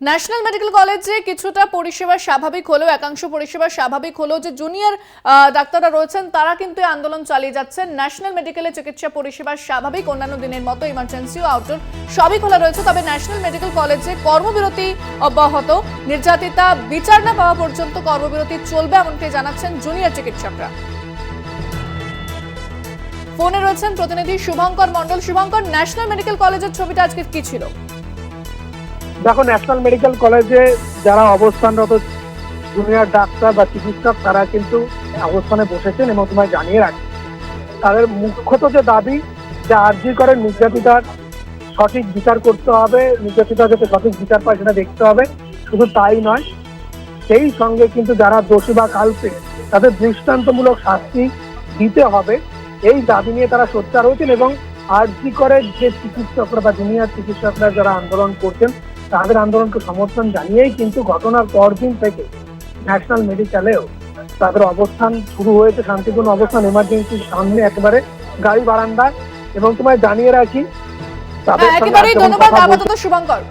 National medical কলেজে কিছুটা পরিষেবা স্বাভাবিক হলেও, একাংশ পরিষেবা স্বাভাবিক হলেও যে জুনিয়র ডাক্তাররা রয়েছেন, তারা কিন্তু আন্দোলন চালিয়ে যাচ্ছেন। ন্যাশনাল মেডিকেলে চিকিৎসা পরিষেবা স্বাভাবিক, অন্যান্য দিনের মতো ইমার্জেন্সি ও আউটডোর সবই খোলা রয়েছে। তবে ন্যাশনাল মেডিকেল কলেজে কর্মবিরতি অব্যাহত, নির্যাতিতা, বিচার না পাওয়া পর্যন্ত কর্মবিরতি চলবে এমনটি জানাচ্ছেন জুনিয়র চিকিৎসকরা। ফোনে রয়েছেন প্রতিনিধি শুভঙ্কর মণ্ডল। শুভঙ্কর, ন্যাশনাল মেডিকেল কলেজের ছবিটা আজকে কি ছিল? দেখো ন্যাশনাল মেডিকেল কলেজে যারা অবস্থানরত জুনিয়র ডাক্তার বা চিকিৎসক, তারা কিন্তু অবস্থানে বসেছেন এবং তোমায় জানিয়ে রাখি। তাদের মুখ্যত যে দাবি, যে আর্জি করে নির্যাতিতার সঠিক বিচার করতে হবে, নির্যাতিতা যাতে সঠিক বিচার পায় সেটা দেখতে হবে, শুধু তাই নয়, সেই সঙ্গে কিন্তু যারা দোষী বা কালপে তাদের দৃষ্টান্তমূলক শাস্তি দিতে হবে। এই দাবি নিয়ে তারা সোচ্চার হয়েছেন এবং আর্জি করে যে চিকিৎসকরা বা জুনিয়র চিকিৎসকরা যারা আন্দোলন করছেন তাদের আন্দোলনকে সমর্থন জানিয়েই কিন্তু ঘটনার পরদিন থেকে ন্যাশনাল মেডিকেলেও তাদের অবস্থান শুরু হয়েছে শান্তিপূর্ণ অবস্থান এমার্জেন্সির সামনে একেবারে গাড়ি বারান্দায়। এবং তোমায় জানিয়ে রাখি তাদের হ্যাঁ সঙ্গে একেবারেই ধন্যবাদ আপাতত শুভঙ্কর।